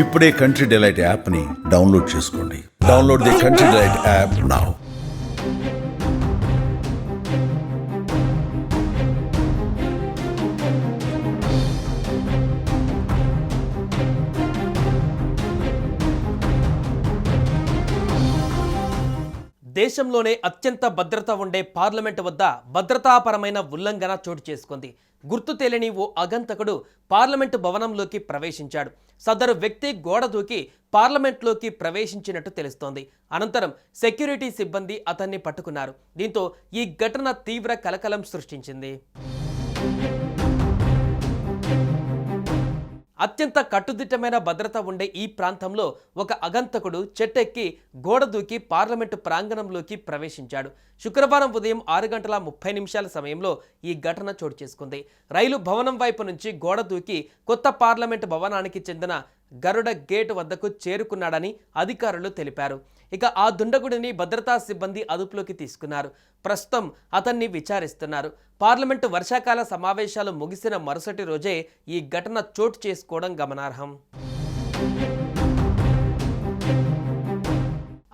ఇప్పుడే Country Delight యాప్ని download చేసుకోండి. Download the Country Delight app now దేశంలోనే అత్యంత భద్రత ఉండే పార్లమెంటు వద్ద భద్రతాపరమైన ఉల్లంఘన చోటు చేసుకుంది. గుర్తు తెలియని ఓ అగంతకుడు పార్లమెంటు భవనంలోకి ప్రవేశించాడు. సదరు వ్యక్తి గోడ దూకి పార్లమెంట్లోకి ప్రవేశించినట్టు తెలుస్తోంది. అనంతరం సెక్యూరిటీ సిబ్బంది అతన్ని పట్టుకున్నారు. దీంతో ఈ ఘటన తీవ్ర కలకలం సృష్టించింది. అత్యంత కట్టుదిట్టమైన భద్రత ఉండే ఈ ప్రాంతంలో ఒక అగంతకుడు చెట్టెక్కి గోడ దూకి పార్లమెంటు ప్రాంగణంలోకి ప్రవేశించాడు. శుక్రవారం ఉదయం ఆరు గంటల ముప్పై నిమిషాల సమయంలో ఈ ఘటన చోటు చేసుకుంది. రైలు భవనం వైపు నుంచి గోడ దూకి కొత్త పార్లమెంటు భవనానికి చెందిన గరుడ గేట్ వద్దకు చేరుకున్నాడని అధికారులు తెలిపారు. ఇక ఆ దుండగుడిని భద్రతా సిబ్బంది అదుపులోకి తీసుకున్నారు. ప్రస్తుతం అతన్ని విచారిస్తున్నారు. పార్లమెంటు వర్షాకాల సమావేశాలు ముగిసిన మరుసటి రోజే ఈ ఘటన చోటు చేసుకోవడం గమనార్హం.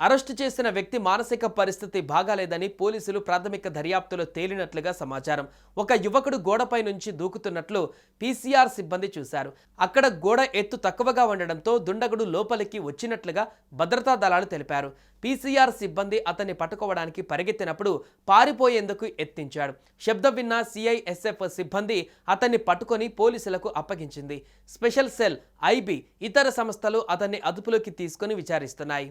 అరెస్టు చేసిన వ్యక్తి మానసిక పరిస్థితి బాగాలేదని పోలీసులు ప్రాథమిక దర్యాప్తులో తేలినట్లుగా సమాచారం. ఒక యువకుడు గోడపై నుంచి దూకుతున్నట్లు పీసీఆర్ సిబ్బంది చూశారు. అక్కడ గోడ ఎత్తు తక్కువగా ఉండడంతో దుండగుడు లోపలికి వచ్చినట్లుగా భద్రతా దళాలు తెలిపారు. పీసీఆర్ సిబ్బంది అతన్ని పట్టుకోవడానికి పరిగెత్తినప్పుడు పారిపోయేందుకు ఎత్తించాడు శబ్దం విన్న సిఐఎస్ఎఫ్ సిబ్బంది అతన్ని పట్టుకొని పోలీసులకు అప్పగించింది. స్పెషల్ సెల్ ఐబీ ఇతర సంస్థలు అతన్ని అదుపులోకి తీసుకొని విచారిస్తున్నాయి.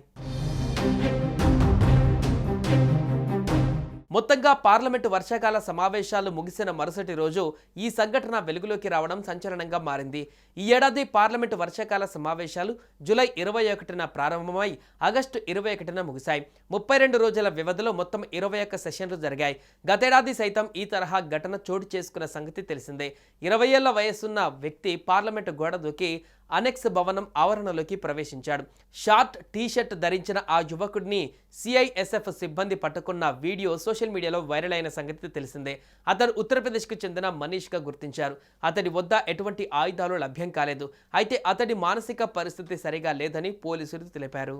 మొత్తంగా పార్లమెంటు వర్షాకాల సమావేశాలు ముగిసిన మరుసటి రోజు ఈ సంఘటన వెలుగులోకి రావడం సంచలనంగా మారింది. ఈ ఏడాది పార్లమెంటు వర్షాకాల సమావేశాలు జూలై ఇరవై ఒకటిన ప్రారంభమై ఆగస్టు ఇరవై ఒకటిన ముగిశాయి. ముప్పై రెండు రోజుల వ్యవధిలో మొత్తం ఇరవై ఒక్క సెషన్లు జరిగాయి. గతేడాది సైతం ఈ తరహా ఘటన చోటు చేసుకున్న సంగతి తెలిసిందే. ఇరవై ఏళ్ళ వయసున్న వ్యక్తి పార్లమెంటు గోడ దూకి అనెక్స్ భవనం ఆవరణలోకి ప్రవేశించాడు. షార్ట్ టీషర్ట్ ధరించిన ఆ యువకుడిని సిఐఎస్ఎఫ్ సిబ్బంది పట్టుకున్న వీడియో సోషల్ మీడియాలో వైరల్ అయిన సంగతి తెలిసిందే. అతడు ఉత్తరప్రదేశ్కు చెందిన మనీష్గా గుర్తించారు. అతడి వద్ద ఎటువంటి ఆయుధాలు లభ్యం కాలేదు. అయితే అతడి మానసిక పరిస్థితి సరిగా లేదని పోలీసులు తెలిపారు.